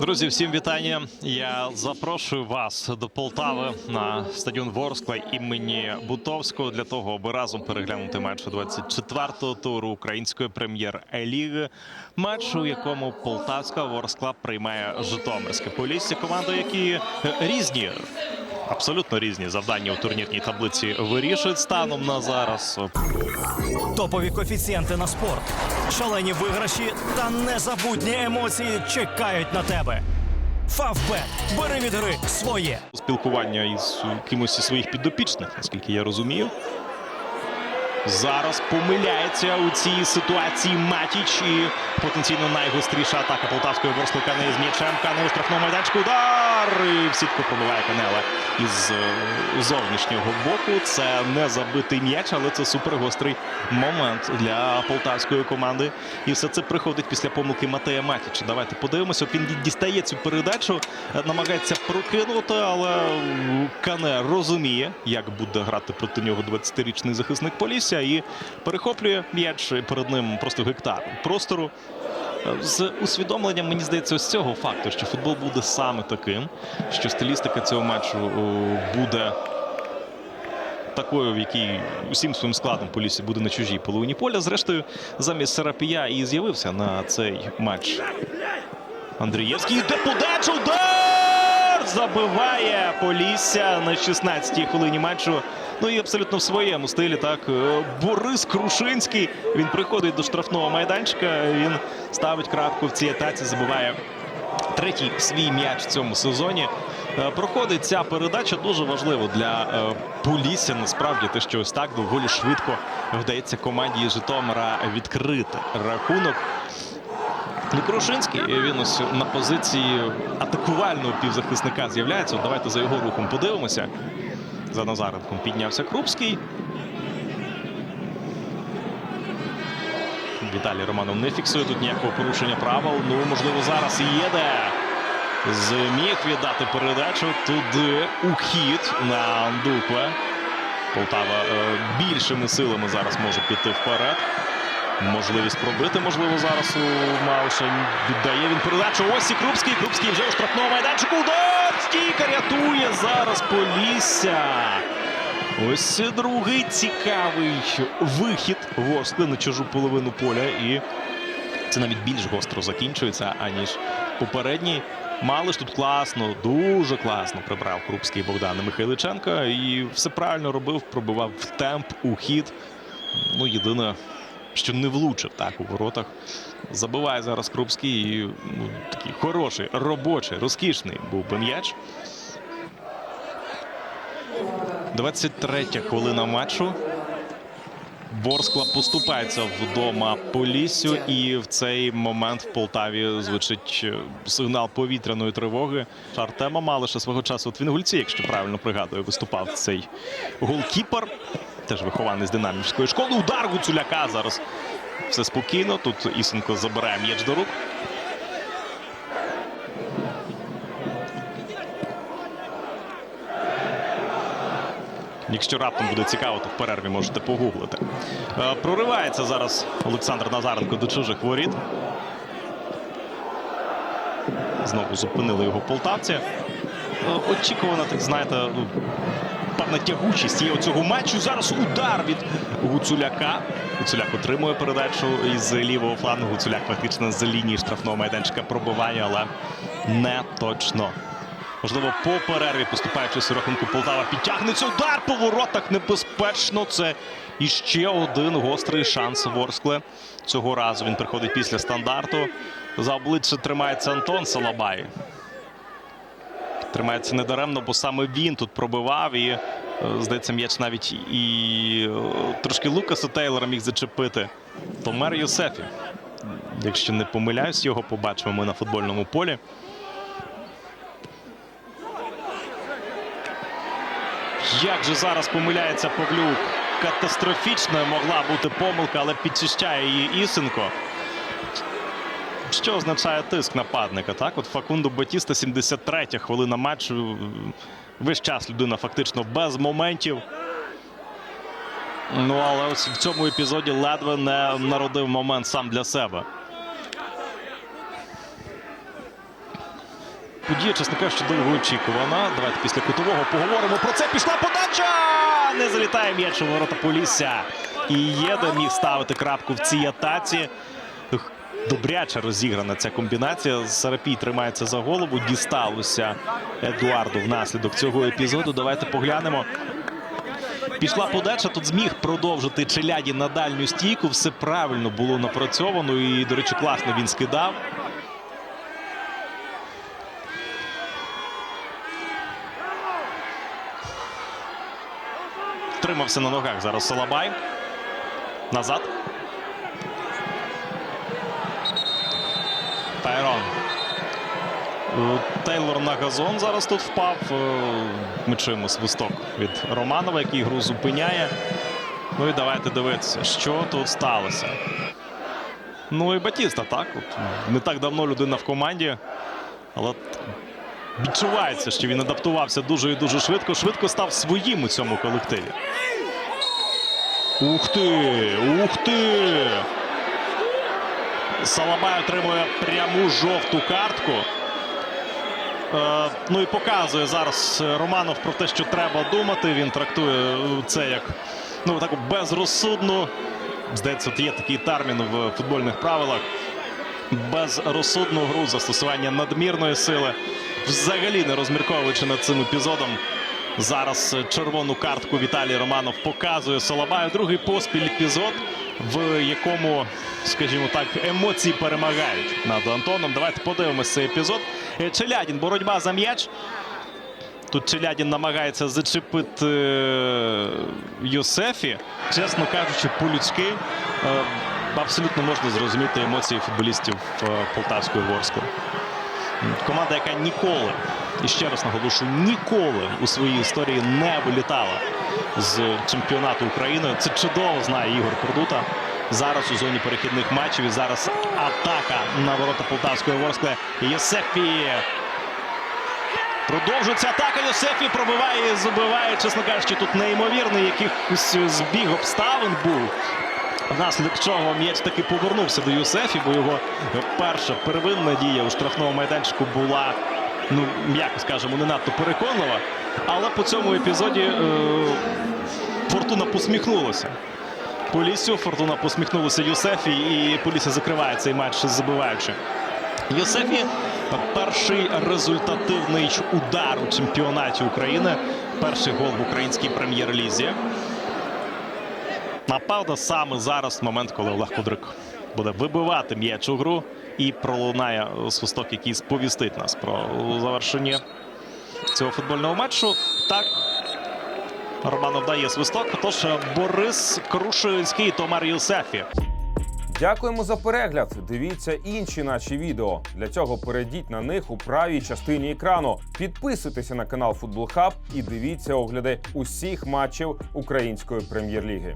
Друзі, всім вітання. Я запрошую вас до Полтави на стадіон Ворскла імені Бутовського для того, аби разом переглянути матч 24-го туру української прем'єр-ліги. Матч, у якому Полтавська Ворскла приймає Житомирське Полісся. Команди, які різні. Абсолютно різні завдання у турнірній таблиці вирішують станом на зараз. Топові коефіцієнти на спорт, шалені виграші та незабутні емоції чекають на тебе. Фавбет. Бери від гри своє. спілкування із кимось із своїх підопічних, наскільки я розумію. Зараз помиляється у цій ситуації Матіч і потенційно найгостріша атака полтавської Ворскли Кане з м'ячем. Кане у штрафному майданчику. Удар! І в сітку пробиває Канела із е, зовнішнього боку. Це не забитий м'яч, але це супергострий момент для полтавської команди. І все це приходить після помилки Матея Матіча. Давайте подивимося. Він дістає цю передачу, е, намагається прокинути, але Кане розуміє, як буде грати проти нього 20-річний захисник Полісся і перехоплює м'яч перед ним просто гектар простору. З усвідомленням, мені здається, ось цього факту, що футбол буде саме таким, що стилістика цього матчу буде такою, в якій усім своїм складом Полісі буде на чужій половині поля. Зрештою, замість Серапія і з'явився на цей матч Андрієвський. Йде подача, удар! Забиває Полісся на 16-й хвилині матчу. Ну і абсолютно в своєму стилі. Так Е, Борис Крушинський. Він приходить до штрафного майданчика. Він ставить крапку в цій атаці. Забиває третій свій м'яч в цьому сезоні. Е, Проходить ця передача дуже важливо для е, Полісся. Насправді те, що ось так доволі швидко вдається команді Житомира відкрити рахунок. Крушинський він ось на позиції атакувального півзахисника з'являється. Давайте за його рухом подивимося. За Назаренком піднявся Крупський. Віталій Романов не фіксує тут ніякого порушення правил. Ну, можливо, зараз і є. Зміг віддати передачу туди у хід на Андукве. Полтава е, більшими силами зараз може піти вперед. Можливість пробити, можливо, зараз у Мауша віддає він передачу. Ось і Крупський. Крупський вже у штрафному майданчику. Удар! Стійка рятує зараз Полісся. Ось другий цікавий вихід Ворскли на чужу половину поля. І це навіть більш гостро закінчується, аніж попередній. Малиш тут класно, дуже класно прибрав Крупський Богдана Михайличенка. І все правильно робив, пробивав в темп, у хід. Ну, єдине, що не влучив так у воротах. Забиває зараз Крупський. І, ну, такий хороший, робочий, розкішний був би м'яч. 23 хвилина матчу. Ворскла поступається вдома Поліссю, і в цей момент в Полтаві звучить е, сигнал повітряної тривоги. Артема Малиша свого часу от в Інгульці, якщо правильно пригадую, виступав цей голкіпер. Теж вихований з динамівської школи. Удар Гуцуляка зараз. Все спокійно. Тут Ісенко забирає м'яч до рук. Якщо раптом буде цікаво, то в перерві можете погуглити. Е, Проривається зараз Олександр Назаренко до чужих воріт. Знову зупинили його полтавці. Е, Очікувано, так знаєте, певна тягучість є у цього матчу. Зараз удар від Гуцуляка. Гуцуляк отримує передачу із лівого флангу. Гуцуляк фактично з лінії штрафного майданчика пробиває, але не точно. Можливо, по перерві, поступаючись у рахунку Полтава, підтягнеться удар по воротах небезпечно. Це іще один гострий шанс Ворскли. Цього разу він приходить після стандарту. За обличчя тримається Антон Салабай. Тримається недаремно, бо саме він тут пробивав і, е, здається, м'яч навіть і е, трошки Лукаса Тейлора міг зачепити. Томер Юсефі. Якщо не помиляюсь, його побачимо ми на футбольному полі. Як же зараз помиляється Павлюк? Катастрофічною могла бути помилка, але підчищає її Ісенко. Що означає тиск нападника? Так, от Факунду Батіста, 73 хвилина матчу. Весь час людина фактично без моментів. Ну, але ось в цьому епізоді ледве не народив момент сам для себе. подія, чесно кажучи, довго очікувана. Давайте після кутового поговоримо про це. Пішла подача! Не залітає м'яч у ворота Полісся. І Єда міг ставити крапку в цій атаці. Добряче розіграна ця комбінація. Сарапій тримається за голову. Дісталося Едуарду внаслідок цього епізоду. Давайте поглянемо. Пішла подача, тут зміг продовжити Челяді на дальню стійку. Все правильно було напрацьовано і, до речі, класно він скидав. Тримався на ногах зараз Салабай. Назад. Тайрон. Е, Тейлор на газон зараз тут впав. Е, Ми чуємо свисток від Романова, який гру зупиняє. Ну і давайте дивитися, що тут сталося. Ну і Батіста, так. От, не так давно людина в команді, але відчувається, що він адаптувався дуже і дуже швидко. Швидко став своїм у цьому колективі. Ух ти! Ух ти! Салабай отримує пряму жовту картку. Е, ну і показує зараз е, Романов про те, що треба думати. Він трактує е, це як ну, таку безрозсудну. Здається, є такий термін в футбольних правилах. Безрозсудну гру застосування надмірної сили. Взагалі не розмірковуючи над цим епізодом. Зараз червону картку Віталій Романов показує Солобаю. Другий поспіль епізод, в якому, скажімо так, емоції перемагають над Антоном. Давайте подивимося цей епізод. Е, Челядін, боротьба за м'яч. Тут Челядін намагається зачепити е, Йосефі. Чесно кажучи, по-людськи е, абсолютно можна зрозуміти емоції футболістів Полтавської Ворскли. Команда, яка ніколи, і ще раз наголошую, ніколи у своїй історії не вилітала з чемпіонату України. Це чудово знає Ігор Кордута. Зараз у зоні перехідних матчів і зараз атака на ворота Полтавської Ворскли. Єсефі Продовжується атака. Йосефі пробиває і забиває. Чесно кажучи, тут неймовірний якийсь збіг обставин був. Внаслідок чого м'яч таки повернувся до Юсефі, бо його перша первинна дія у штрафному майданчику була, ну, м'яко скажемо, не надто переконлива. Але по цьому епізоді е, Фортуна посміхнулася. Полісю Фортуна посміхнулася Юсефі, і Полісся закриває цей матч, забиваючи. Йосефі перший результативний удар у чемпіонаті України. Перший гол в українській прем'єр-лізі. Напевно, саме зараз момент, коли Олег Кудрик буде вибивати м'яч у гру і пролунає свисток, який сповістить нас про завершення цього футбольного матчу. Так, Романов дає свисток. Тож Борис Крушинський Томар Юсефі. Дякуємо за перегляд. Дивіться інші наші відео. Для цього перейдіть на них у правій частині екрану. Підписуйтеся на канал Футбол Хаб і дивіться огляди усіх матчів української прем'єр-ліги.